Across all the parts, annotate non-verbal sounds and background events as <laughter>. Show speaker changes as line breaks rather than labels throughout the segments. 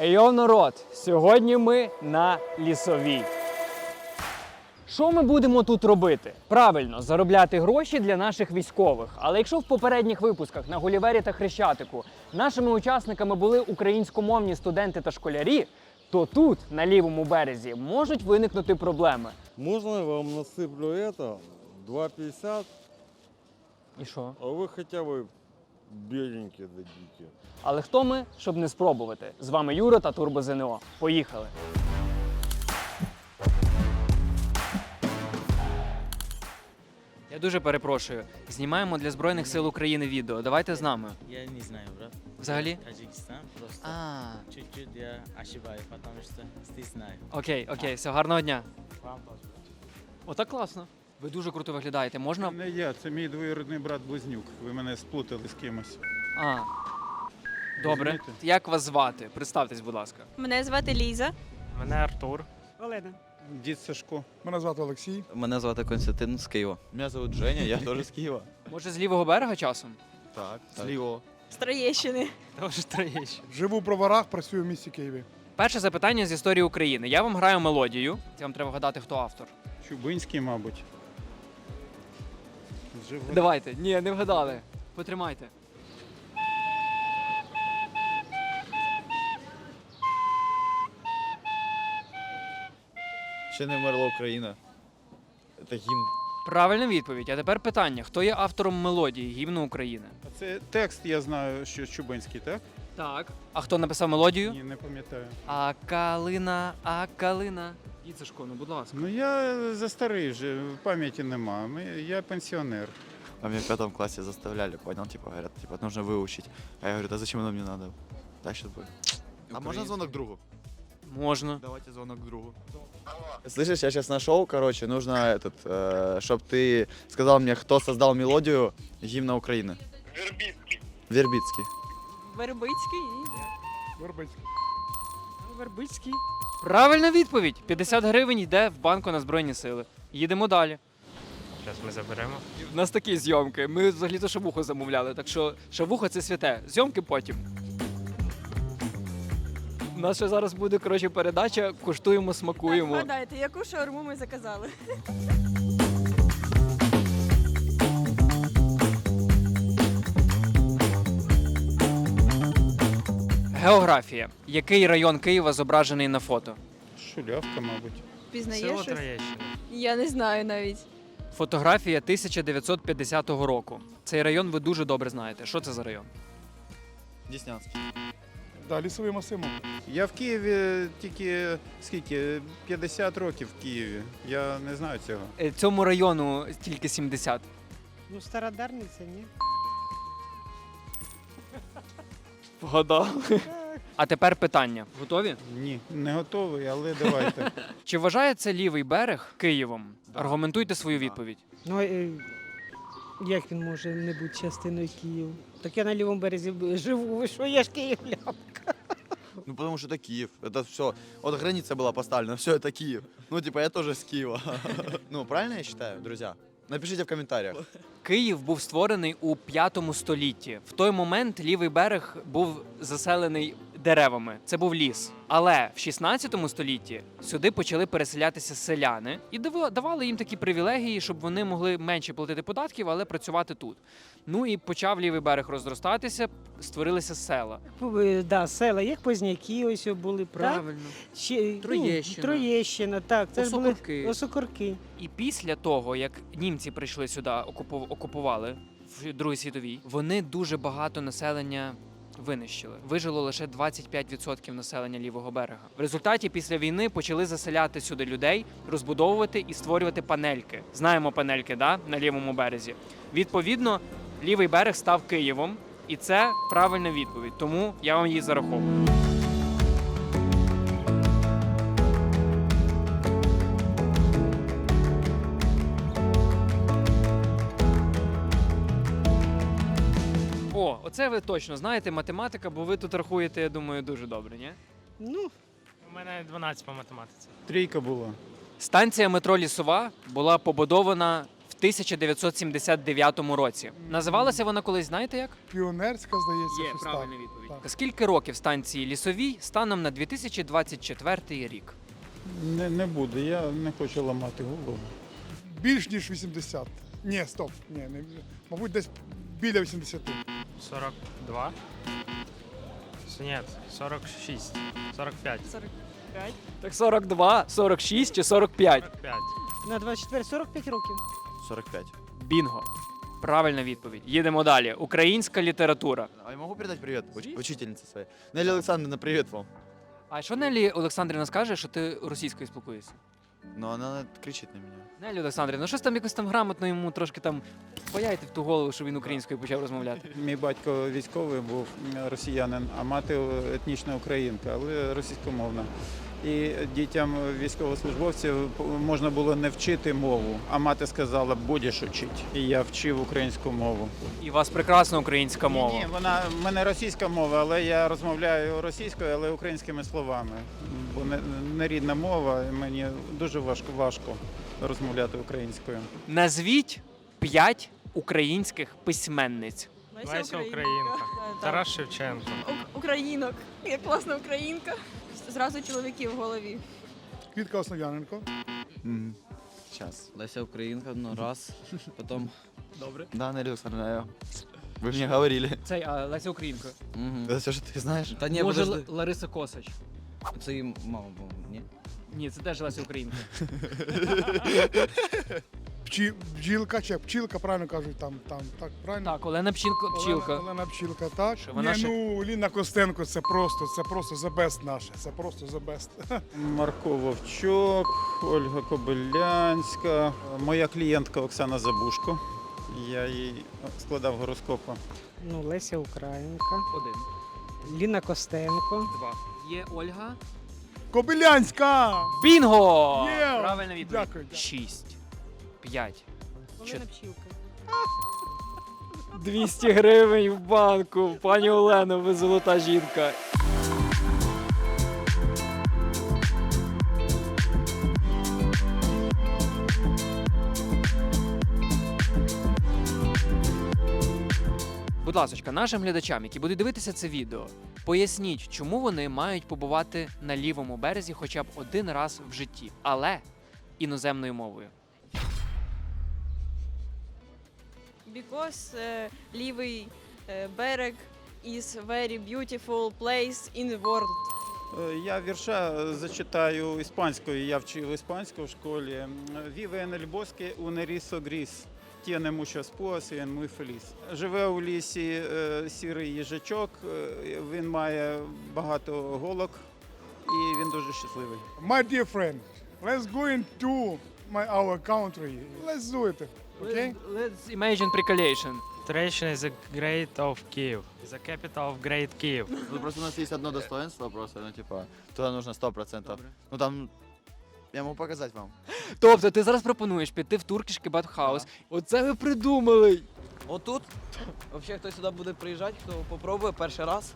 Ейо, народ! Сьогодні ми на лісовій. Що ми будемо тут робити? Правильно, заробляти гроші для наших військових. Але якщо в попередніх випусках на Гулівері та Хрещатику нашими учасниками були українськомовні студенти та школярі, то тут, на лівому березі, можуть виникнути проблеми.
Можно я вам насыплю это? 2,50,
І що?
а вы хотя беленькие дадите.
Але хто ми, щоб не спробувати? З вами Юра та Турбо ЗНО. Поїхали! Я дуже перепрошую. Знімаємо для Збройних сил України відео. Давайте з нами.
Я не знаю, брат.
Взагалі?
Таджикистан просто.
А,
Чуть-чуть я ошибаюсь, потому что здесь знаю.
окей, окей, все, гарного дня.
Вам тоже.
Отак класно. Ви дуже круто виглядаєте. Можна.
Не я, це мій двоюрідний брат Близнюк. Ви мене сплутали з кимось.
А. Добре.
Розумієте?
Як вас звати? Представтесь, будь ласка.
Мене звати Ліза.
Мене Артур.
Олена.
Дід Сашко.
Мене звати Олексій.
Мене звати Константин з Києва. Мене звуть Женя, я теж з Києва.
Може, з лівого берега часом?
Так, зліво.
З Троєщини.
Тоже троєще.
Живу в Броварах, працюю в місті Києві.
Перше запитання з історії України. Я вам граю мелодію. Вам треба вгадати, хто автор.
Чубинський, мабуть. Жив...
Давайте. Ні, не вгадали. Потримайте.
Ще не вмерла Україна. Це гімн.
Правильна відповідь. А тепер питання: хто є автором мелодії гімну України?
А Це текст, я знаю, що Чубинський, так?
Так. А хто написав мелодію?
Ні, не пам'ятаю.
А калина, а калина. Дід Сашко, ну будь ласка.
Ну я застарий вже, пам'яті нема. Ми- Я пенсіонер.
А меня в пятом классе заставляли, понял? Типа, говорят, типа, нужно выучить. А я говорю, да зачем оно мне надо? Так, сейчас будет. А можно звонок другу?
Можна.
Давайте звонок другу. Слышишь, я сейчас нашел, короче, нужно этот, чтобы ты сказал мне, кто создал мелодию гимна Украины. Вербицкий. Вербицкий.
Вербицький.
Вербицький.
Вербицький. Правильна відповідь. 50 гривень йде в банку на Збройні Сили. Їдемо далі.
Зараз ми заберемо.
У нас такі зйомки. Ми взагалі то шавуху замовляли, так що шавуха це святе. Зйомки потім. У нас ще зараз буде коротше, передача Куштуємо, смакуємо.
Вгадайте, яку шаурму ми заказали?
Географія. Який район Києва зображений на фото?
Шулявка, мабуть.
Пізнаєш
Село
щось?
Троєщина.
Я не знаю навіть.
Фотографія 1950 року. Цей район ви дуже добре знаєте. Що це за район?
Деснянский.
Да, лісовий масив.
Я в Києві тільки скільки? 50 років в Києві. Я не знаю цього.
Е, Цьому району тільки 70.
Ну, стародарниця, ні?
Вгадав. А тепер питання. Готові?
Ні, не готовий, але давайте. <laughs>
Чи вважає це лівий берег Києвом? Аргументуйте свою відповідь.
Ну, е, як він може не бути частиною Києва? Так я на лівому березі б- живу, ви що, я ж київлян. <laughs>
Ну, потому что это Киев. Это все. Вот граница была поставлена, все это Киев. Ну, типа, я тоже с Киева. Ну, правильно я считаю, друзья? Напишите в коментарях.
Київ був створений у п'ятому столітті. В той момент лівий берег був заселений деревами. Це був ліс. Але в 16 столітті сюди почали переселятися селяни і дава- давали їм такі привілегії, щоб вони могли менше платити податків, але працювати тут. Ну і почав лівий берег розростатися, створилися села.
Е, Да, села, як Позняки ось були, так? Ще, ну,
Троєщина.
Троєщина, так. Це ж були
Осокорки.
Осокорки.
І після того, як німці прийшли сюди, окупу- окупували в Другій світовій, вони дуже багато населення винищили. Вижило лише 25% населення лівого берега. В результаті після війни почали заселяти сюди людей, розбудовувати і створювати панельки. Знаємо панельки, да, на лівому березі. Відповідно, лівий берег став Києвом, і це правильна відповідь. Тому я вам її зараховую. Ви точно знаєте математика, бо ви тут рахуєте, я думаю, дуже добре, ні?
Ну,
У мене 12 по математиці.
Трійка була.
Станція метро Лісова була побудована в 1979 році. Називалася вона колись, знаєте як?
Піонерська, здається,
Є
щось
правильна
так.
відповідь.
Так.
Скільки років станції лісовій станом на 2024 рік?
Не, не буду, я не хочу ламати голову.
Більш ніж 80. Ні, стоп. Ні, не, мабуть, десь біля 80.
42. Ні, 46. 45.
45.
Так 42, 46 чи 45?
45.
На 24 45 років.
45.
Бінго. Правильна відповідь. Їдемо далі. Українська література.
А я могу передать привет уч- учительнице своей? Нелли Александровна, привет вам.
А що Нелі Олександрівна скаже, що ти російською спілкуєшся?
Но она кричит на меня.
Нелі Олександрівна, ну щось там якось там грамотно йому трошки там паяйте в ту голову, що він українською почав розмовляти. <laughs>
Мій батько військовий був росіянин, а мати етнічна українка, але російськомовна. І дітям військовослужбовців можна було не вчити мову, а мати сказала, будеш учити. І я вчив українську мову.
І у вас прекрасна українська мова.
Ні, вона в мене російська мова, але я розмовляю російською, але українськими словами Бо не, не рідна мова, і мені дуже важко важко розмовляти українською.
Назвіть п'ять українських письменниць.
Леся Українка.
Так. <laughs>
Тарас Шевченко.
У- Українок. Я класна українка. Зразу чоловіки в голові.
Квітка Основ'яненко.
Сейчас.
Леся Українка, ну раз. Потім.
Добре.
Да, Нелли Александровна, я- вы мне говорили.
Цей а, Леся Українка.
Угу.
Это все, что ты знаешь?
Та ні,
Може,
подожди.
Л- Лариса Косач.
Це їм мама, була, ні?
Ні, це теж Леся Українка. <laughs>
Пчі, бджілка, чи пчілка, правильно кажуть, там, там, так, правильно?
Так, Олена Пчілка. Пчілка.
Олена, Олена Пчілка, так.
Що, вона
Ні,
ще-
ну, Ліна Костенко, це просто, це просто the best наше, це просто the best. <laughs>
Марко Вовчок, Ольга Кобилянська, моя клієнтка Оксана Забушко. Я їй складав гороскопи.
Ну, Леся Українка,
Один.
Ліна Костенко.
Два. Є Ольга.
Кобилянська!
Бінго!
Є!
Правильна відповідь.
Дякую, дякую.
Шість. П'ять.
Олена Пчілка.
200 гривень в банку. Пані Олено, ви золота жінка. Будь ласка, нашим глядачам, які будуть дивитися це відео, поясніть, чому вони мають побувати на лівому березі хоча б один раз в житті, але іноземною мовою.
Because е, лівий е, берег is very beautiful place in the world.
Е, Я вірша зачитаю іспанською. Я вчив іспанську в школі. Віве en el bosque un erizo gris. Tiene muchas púas y es muy feliz. Живе у лісі е, сірий їжачок. е, Він має багато голок і він дуже щасливий.
My dear friend, let's go into my, our country. Let's do it. Okay?
Let's imagine precolation.
Turеччина is the great of Kiev. Is the capital of Great Kiev.
Ну, просто у нас есть одно достоинство просто, ну, типа, туда нужно 100%. Ну, там, я могу показать вам.
Тобто ти зараз пропонуєш піти в Turkish Kebab House. Оце ви придумали.
Отут, взагалі, хто сюди буде приїжджати, хто попробує перший раз,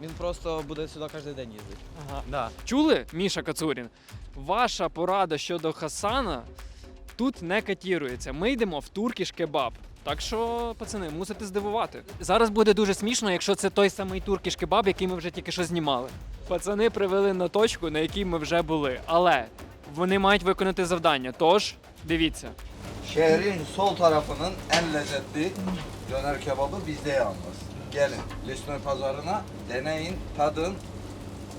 він просто буде сюди кожен день їздити.
Ага.
Да.
Чули, Міша Кацурін? Ваша порада щодо Хасана тут не катірується. Ми йдемо в Turkish Kebab. Так що, пацани, мусите здивувати. Зараз буде дуже смішно, якщо це той самий Turkish Kebab, який ми вже тільки що знімали. Pацани привели на точку, на якій ми вже були. Але вони мають виконати завдання. Тож, дивіться.
Şehrin sol tarafının en lezzetli döner kebabı bizde yalnız. Gelin Lisnoy pazarına deneyin, tadın.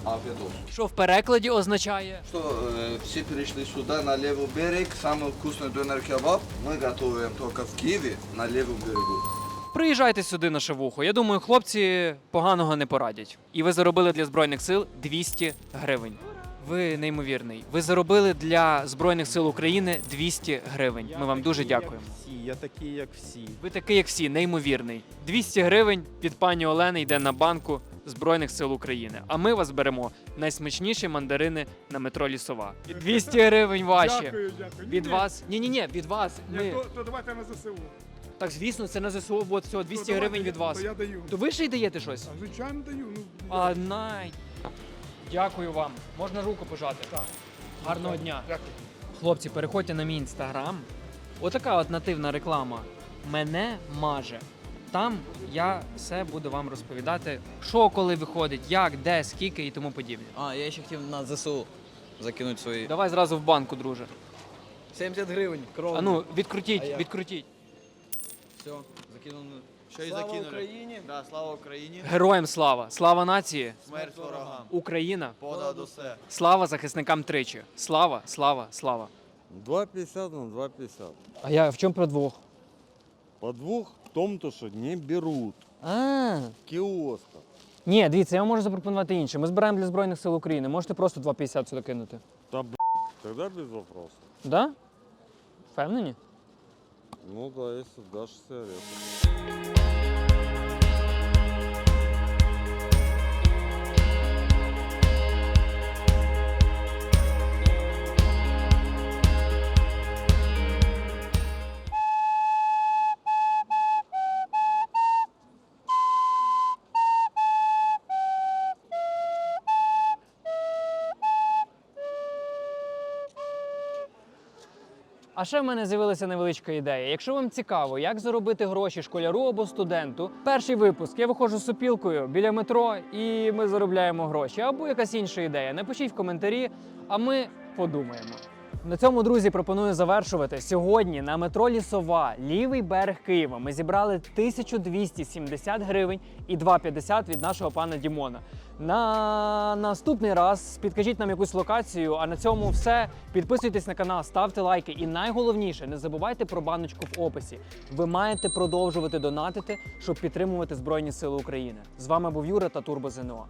Afiyet olsun.
Що в перекладі означає?
Что э, все пришли сюда, на левый берег, самый вкусный донер кебаб мы готовим только в Киеве, на левом берегу.
Приїжджайте сюди на шавуху. Я думаю, хлопці поганого не порадять. І ви заробили для збройних сил 200 гривень. Ви неймовірний. Ви заробили для збройних сил України 200 гривень. Ми вам дуже дякуємо.
Всі, я такий, як всі.
Ви такий, як всі, неймовірний. 200 гривень від пані Олени йде на банку Збройних сил України. А ми вас беремо найсмачніші мандарини на метро Лісова. 200 гривень ваші.
Дякую, дякую.
Від
Ні,
вас. Ні, ні, ні, від вас.
Ні,
Ми
то, то давайте на ЗСУ.
так, звісно, це на ЗСУ. От всього 200
То
гривень
давайте,
від вас.
То я даю.
То ви ще й даєте щось?
А, звичайно даю. Ну,
А най. Дякую вам. Можна руку пожати?
Так.
Гарного дня.
Дякую.
Хлопці, переходьте на мій інстаграм. Отака от нативна реклама мене маже. Там я все буду вам розповідати, що коли виходить, як, де, скільки і тому подібне.
А, я ще хотів на ЗСУ закинути свої.
Давай зразу в банку, друже.
70 гривень, кров.
А ну, відкрутіть,
А я?
відкрутіть.
Все, закинув. на-
Що і
Слава
закинули.
Україні!
Да, слава Україні.
Героям слава! Слава нації!
Смерть ворогам.
Україна!
Понад усе.
Слава захисникам тричі! Слава, слава, слава!
2,50 на 2,50.
А я в чому про двох?
Подвох в том, то, что не берут
А.
в.
Ні, дивіться, я вам можу запропонувати інше. Ми збираємо для Збройних сил України. Можете просто 2,50 сюди кинути.
Да, б***ь, тогда без вопросов.
Да? Впевнені?
Ну да, если дашь сигарету.
А ще в мене з'явилася невеличка ідея. Якщо вам цікаво, як заробити гроші школяру або студенту, перший випуск я виходжу з сопілкою біля метро і ми заробляємо гроші. Або якась інша ідея. Напишіть в коментарі, а ми подумаємо. На цьому, друзі, пропоную завершувати. Сьогодні на метро Лісова, лівий берег Києва, ми зібрали 1270 гривень і 2,50 від нашого пана Дімона. На наступний раз підкажіть нам якусь локацію. А на цьому все. Підписуйтесь на канал, ставте лайки. І найголовніше, не забувайте про баночку в описі. Ви маєте продовжувати донатити, щоб підтримувати Збройні Сили України. З вами був Юра та Турбо ЗНО.